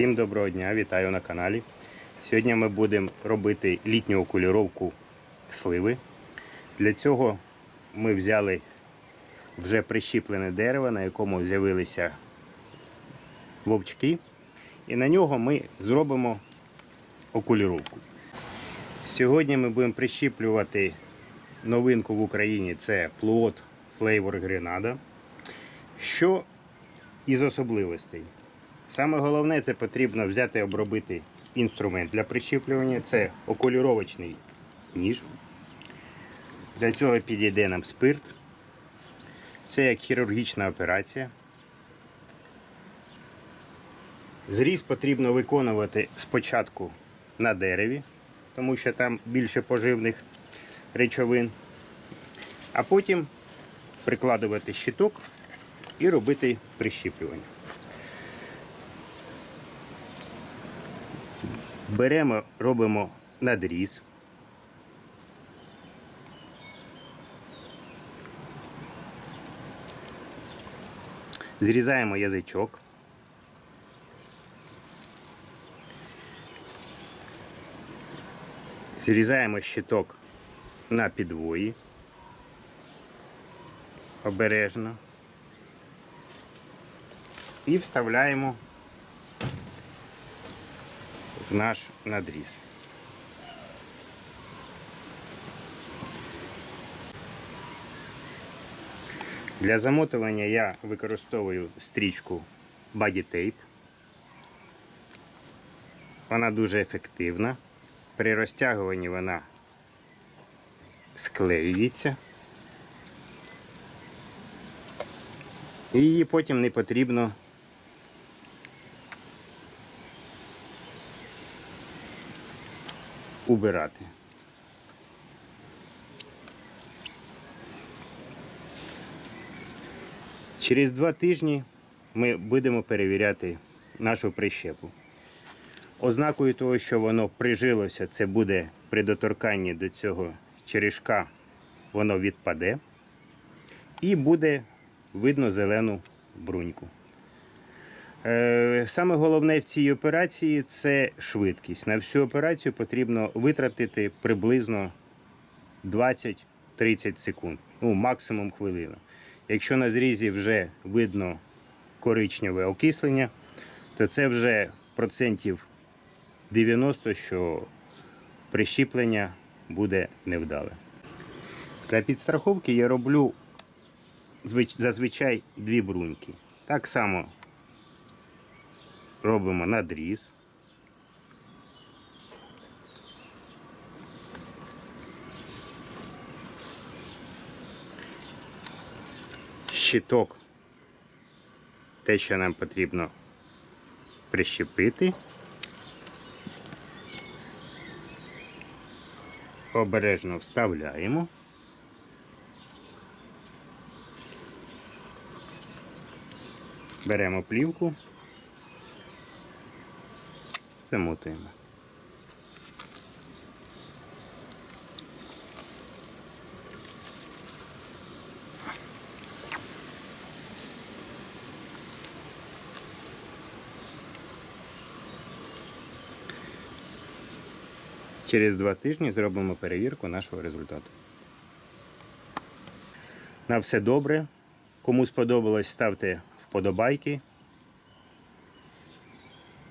Всім доброго дня, вітаю на каналі. Сьогодні ми будемо робити літню окуліровку сливи. Для цього ми взяли вже прищіплене дерево, на якому з'явилися вовчки. І на нього ми зробимо окуліровку. Сьогодні ми будемо прищіплювати новинку в Україні це плод Flavor Grenada. Що із особливостей? Саме головне це потрібно взяти обробити інструмент для прищіплювання. Це окуліровочний ніж. Для цього підійде нам спирт. Це як хірургічна операція. Зріз потрібно виконувати спочатку на дереві, тому що там більше поживних речовин, а потім прикладувати щиток і робити прищіплювання. Беремо, робимо надріз. Зрізаємо язичок. Зрізаємо щиток на підвої. Обережно. І вставляємо наш надріз. Для замотування я використовую стрічку Body Tape. Вона дуже ефективна. При розтягуванні вона склеюється. І її потім не потрібно убирати. Через два тижні ми будемо перевіряти нашу прищепу. Ознакою того, що воно прижилося, це буде при доторканні до цього черешка, воно відпаде і буде видно зелену бруньку. Е, Саме головне в цій операції це швидкість. На всю операцію потрібно витратити приблизно 20-30 секунд, ну максимум хвилину. Якщо на зрізі вже видно коричневе окислення, то це вже процентів 90, що прищіплення буде невдале. Для підстраховки я роблю зазвичай дві бруньки. Так само робимо надріз. Щиток, те, що нам потрібно прищепити. Обережно вставляємо. Беремо плівку, замотуємо. Через два тижні зробимо перевірку нашого результату. На все добре. Кому сподобалось, ставте вподобайки.